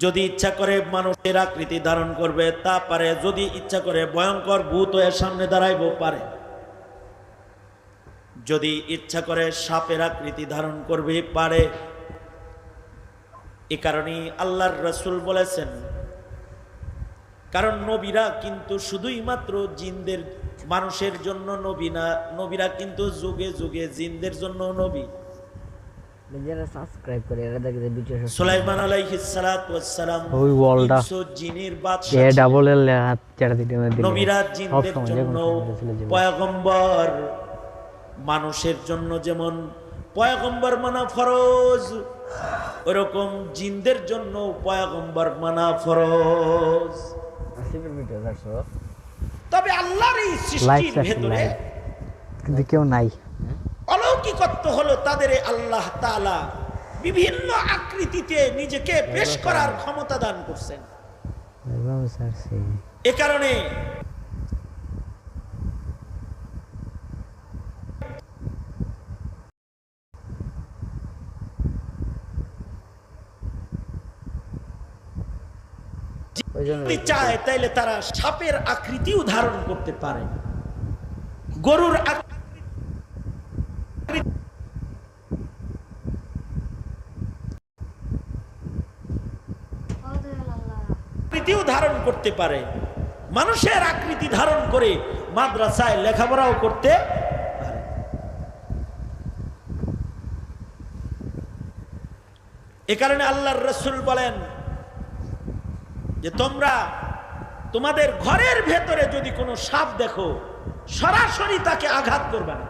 যদি ইচ্ছা করে মানুষের আকৃতি ধারণ করবে, তা পারে। যদি ইচ্ছা করে ভয়ঙ্কর ভূত হয়ে সামনে দাঁড়াইব পারে। যদি ইচ্ছা করে সাপের আকৃতি ধারণ করবে, পারে। এ কারণেই আল্লাহর রসুল বলেছেন, কারণ নবীরা কিন্তু শুধুই মাত্র জিনদের, মানুষের জন্য নবী না, নবীরা কিন্তু যুগে যুগে জিনদের জন্য নবী। যারা সাবস্ক্রাইব করে এরা দেখে ভিডিও সুলাইমান আলাইহিস সালাতু ওয়াস সালাম ওই ওয়ালটা জিনের এ ডাবল এর হাত চাড়া দিতে না নবীরা জিনদের জন্য পয়গম্বর মানুষের জন্য যেমন পয়গম্বর মানা ফরজ ওরকম জিনদের জন্য পয়গম্বর মানা ফরজ। তবে আল্লাহর এই সৃষ্টির ভেতরে কিন্তু কেউ নাই। তাদের আল্লাহ তাআলা বিভিন্ন আকৃতিতে নিজেকে পেশ করার ক্ষমতা দান করছেন। এ কারণে যদি চায় তাইলে তারা সাপের আকৃতিও ধারণ করতে পারে। গরুর আক- আকৃতিও ধারণ করতে পারে। মানুষের আকৃতি ধারণ করে মাদ্রাসায় লেখাপড়াও করতে পারে। এ কারণে আল্লাহর রসুল বলেন যে, তোমরা তোমাদের ঘরের ভেতরে যদি কোনো সাপ দেখো, সরাসরি তাকে আঘাত করবে না।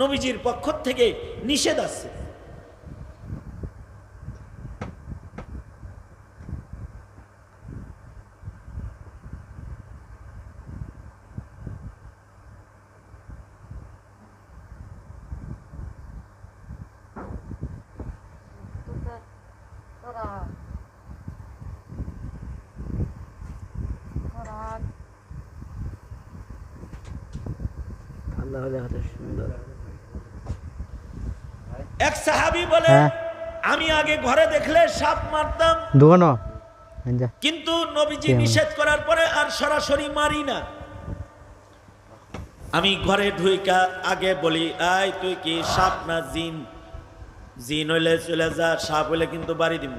নবীজির পক্ষ থেকে নিষেধ আছে এক সাহাবি বলে হ্যাঁ। আমি আগে ঘরে দেখলে সাপ মারতাম। দোকানো কিন্তু নবীজি নিষেধ করার পরে আর সরাসরি মারি না। আমি ঘরে ঢুইকা আগে বলি আয় তুই কি সাপ না জিন? জিন হইলে চলে যা সাপ হইলে কিন্তু বাড়ি দিব।